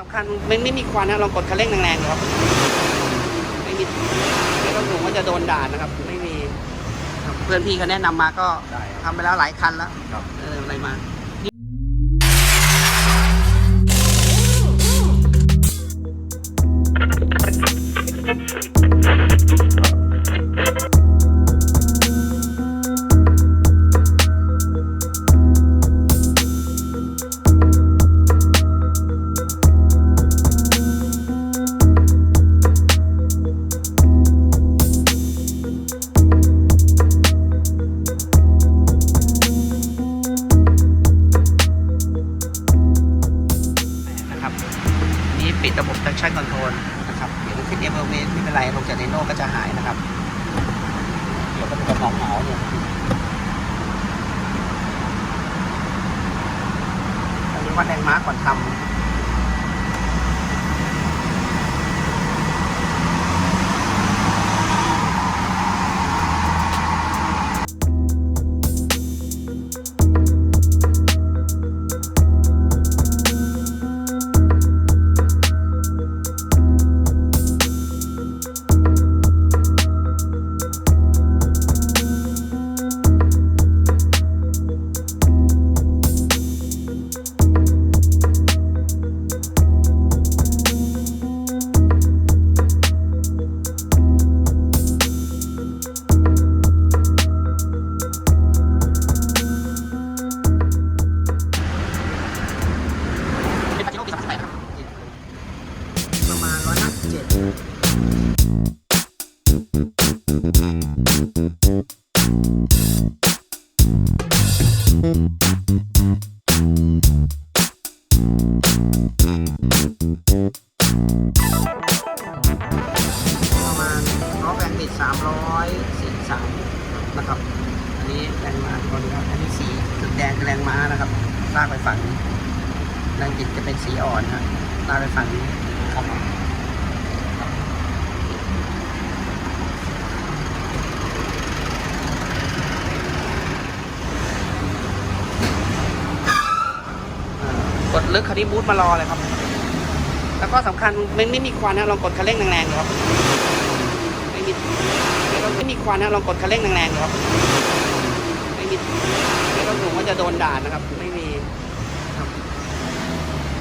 สำคัญมันไม่มีควันนะลองกดคันเร่งแรงๆดูครับไม่มีไม่ต้องห่วงว่าจะโดนด่านะครับ ไม่มีครับเพื่อนพี่เขาแนะนำมาก็ได้ครับ ทำไปแล้วหลายคันแล้วครับ เอออะไรมา อันนี้วัดแรงม้าก่อนทำ มาณร้อยห้าสิบเจ็ดประมาณล้อแรงบิดสามร้อยสี่สามนะครับ อันนี้แรงม้าตัวนี้ครับ อันนี้สีจุดแดงคือแรงม้านะครับลากไปฝั่งนี้แรงบิดจะเป็นสีอ่อนฮะลากไปฝั่งนี้ครับ กดลึกคันนี้บูทมารอเลยครับ แล้วก็สำคัญมันไม่มีควันนะลองกดคันเร่งแรงๆดูครับไม่มีไม่ต้องไม่มีควันนะลองกดคันเร่งแรงๆดูครับไม่มีไม่ต้องห่วงว่าจะโดนด่านะครับ ไม่มีครับ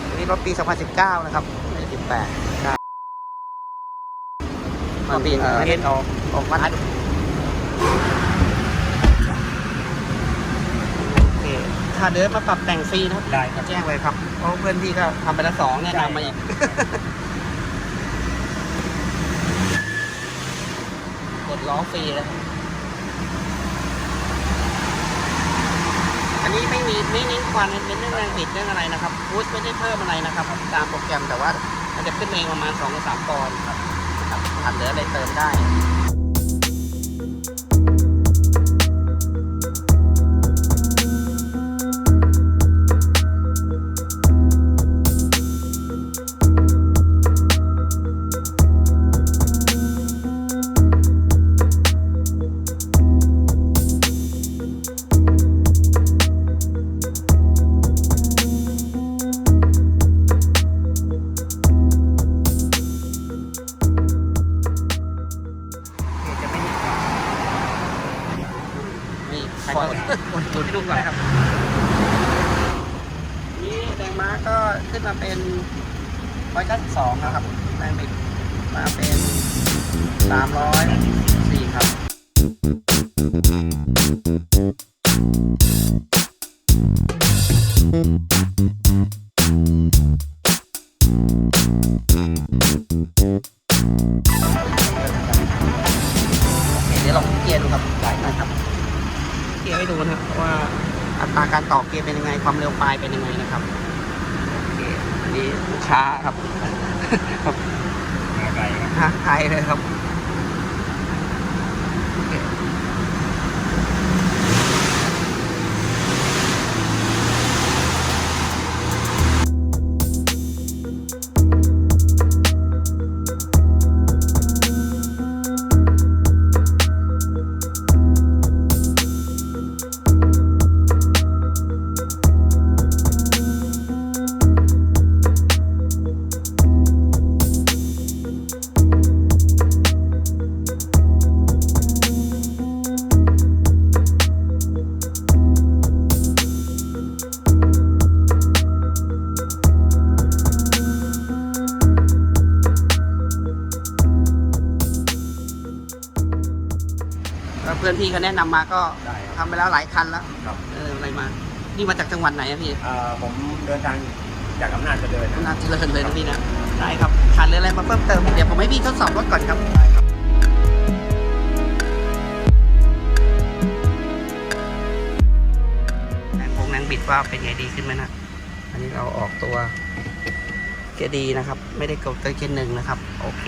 อันนี้รถปี 2019 นะครับไม่ใช่18ครับมาปีเออเอ็นออกออกมาท้ายโอเคถ้าเดินมาปรับแต่งฟรีนะครับได้ครับ แจ้งเลยครับเพราะเพื่อนพี่ก็ทำไปแล้วสองแนะนำมาอีก กดล้อฟรีแล้วอันนี้ไม่มีไม่เน้นควันเป็นเรื่องแรงบิดเรื่องอะไรนะครับพูดไม่ได้เพิ่มอะไรนะครับ ตามโปรแกรมแต่ว่ามันจะขึ้นเองประมาณ2องสามปอนด์ครับครับอัดเหลืออะไรเติมได้ ม้าก็ขึ้นมาเป็น 192 นะครับ แรงบิดมาเป็น 304 ครับ โอเคเดี๋ยวลองเกียร์ดูครับได้นะครับ เกียร์ให้ดูนะครับว่าอัตราการต่อเกียร์เป็นยังไง ความเร็วปลายเป็นยังไงนะครับ นนี้ช้าครับ ครับมาไกลครับฮะไกลเลยครับ พื่อนพี่เขาแนะนำมาก็ได้ครับทำไปแล้วหลายคันแล้วครับ เอออะไรมา นี่มาจากจังหวัดไหนอะพี่อ่าผมเดินทางจากอำนาจเจริญนะ น่าเจริญเลยนะพี่นะได้ครับขาดเรืออะไรมาเพิ่มเติมเดี๋ยวผมให้พี่ทดสอบรถก่อนครับ แรงโค้งแรงบิดว่าเป็นไงดีขึ้นไหมนะ อันนี้เราออกตัว เกียร์ดีนะครับ ไม่ได้กดตัวเกียร์หนึ่งนะครับ โอเค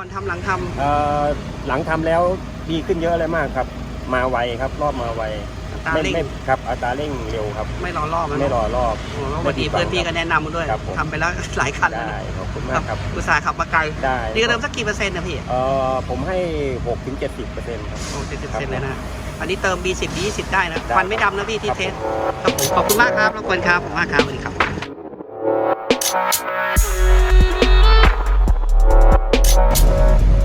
ก่อนทำหลังทเอ่อหลังทำแล้วดีขึ้นเยอะเลยมากครับ มาไวครับรอบมาไวำตาไม่เร่งไม่ครับอัตราเร่งเร็วครับ ไม่รอรอบนะไม่รอรอบโอ้โหพอดีเพื่อนพี่ก็แนะนำมาด้วยครับผมทำไปแล้วหลายคันแล้วได้นะขอบคุณมากครับอุตส่าห์ขับมาไกลได้นี่ก็เริ่มสักกี่เปอร์เซ็นต์นะพี่เอ่อผมให้6ถึง70เปอร์เซ็นต์ครับโอ้เจ็ดสิบครับเซนเลยนะอันนี้เติม B10 B20 ได้นะได้ควันไม่ดำนะพี่ที่ครับเทสผมครับผมขอบคุณมากครับรบกวนครับผมมากครับสวัสดีครับ Música